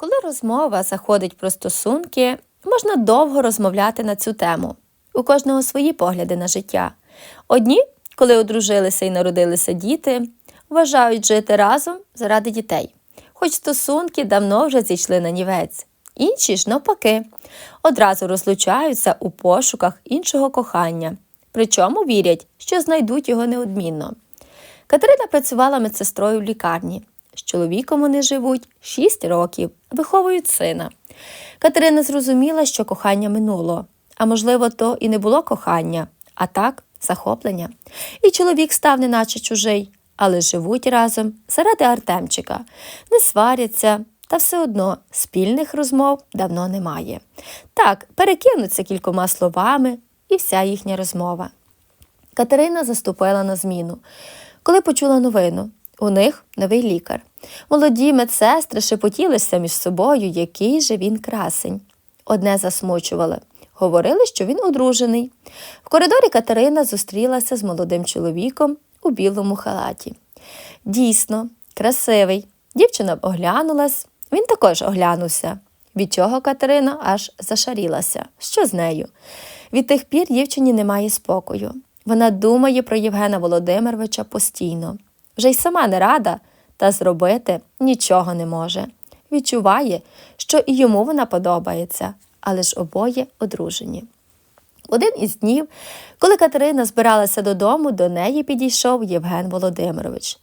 Коли розмова заходить про стосунки, можна довго розмовляти на цю тему. У кожного свої погляди на життя. Одні, коли одружилися і народилися діти, вважають жити разом заради дітей, хоч стосунки давно вже зійшли на нівець. Інші ж, навпаки, одразу розлучаються у пошуках іншого кохання, причому вірять, що знайдуть його неодмінно. Катерина працювала медсестрою в лікарні. Чоловіком вони живуть 6 років, виховують сина. Катерина зрозуміла, що кохання минуло, а можливо, то і не було кохання, а так захоплення. І чоловік став неначе чужий, але живуть разом заради Артемчика, не сваряться, та все одно спільних розмов давно немає. Так, перекинуться кількома словами, і вся їхня розмова. Катерина заступила на зміну. Коли почула новину, у них новий лікар. Молоді медсестри шепотілися між собою, який же він красень. Одне засмучували. Говорили, що він одружений. В коридорі Катерина зустрілася з молодим чоловіком у білому халаті. Дійсно, красивий. Дівчина оглянулась, він також оглянувся. Від чого Катерина аж зашарілася. Що з нею? Від тих пір дівчині немає спокою. Вона думає про Євгена Володимировича постійно. Вже й сама не рада, та зробити нічого не може. Відчуває, що і йому вона подобається, але ж обоє одружені. Один із днів, коли Катерина збиралася додому, до неї підійшов Євген Володимирович.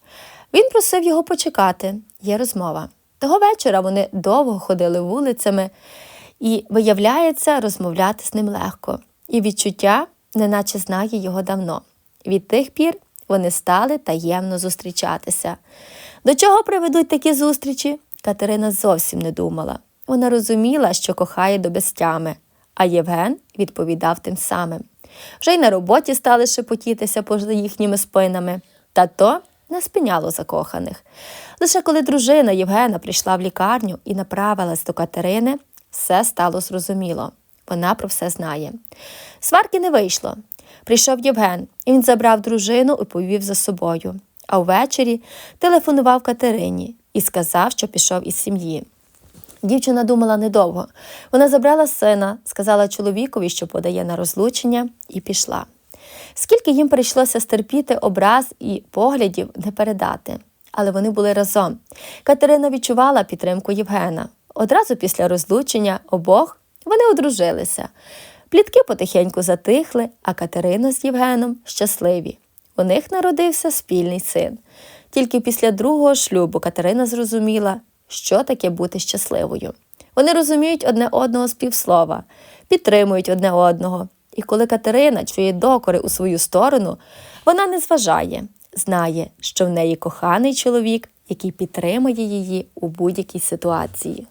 Він просив його почекати, є розмова. Того вечора вони довго ходили вулицями, і, виявляється, розмовляти з ним легко. І відчуття, неначе знає його давно. Від тих пір вони стали таємно зустрічатися. До чого приведуть такі зустрічі? Катерина зовсім не думала. Вона розуміла, що кохає до безтями, а Євген відповідав тим самим. Вже й на роботі стали шепотітися поза їхніми спинами, та то не спиняло закоханих. Лише коли дружина Євгена прийшла в лікарню і направилась до Катерини, все стало зрозуміло. Вона про все знає. Сварки не вийшло. Прийшов Євген, і він забрав дружину і повів за собою. А ввечері телефонував Катерині і сказав, що пішов із сім'ї. Дівчина думала недовго. Вона забрала сина, сказала чоловікові, що подає на розлучення, і пішла. Скільки їм прийшлося стерпіти образ і поглядів не передати. Але вони були разом. Катерина відчувала підтримку Євгена. Одразу після розлучення обох вони одружилися. Плітки потихеньку затихли, а Катерина з Євгеном щасливі. У них народився спільний син. Тільки після другого шлюбу Катерина зрозуміла, що таке бути щасливою. Вони розуміють одне одного з півслова, підтримують одне одного. І коли Катерина чує докори у свою сторону, вона не зважає, знає, що в неї коханий чоловік, який підтримує її у будь-якій ситуації.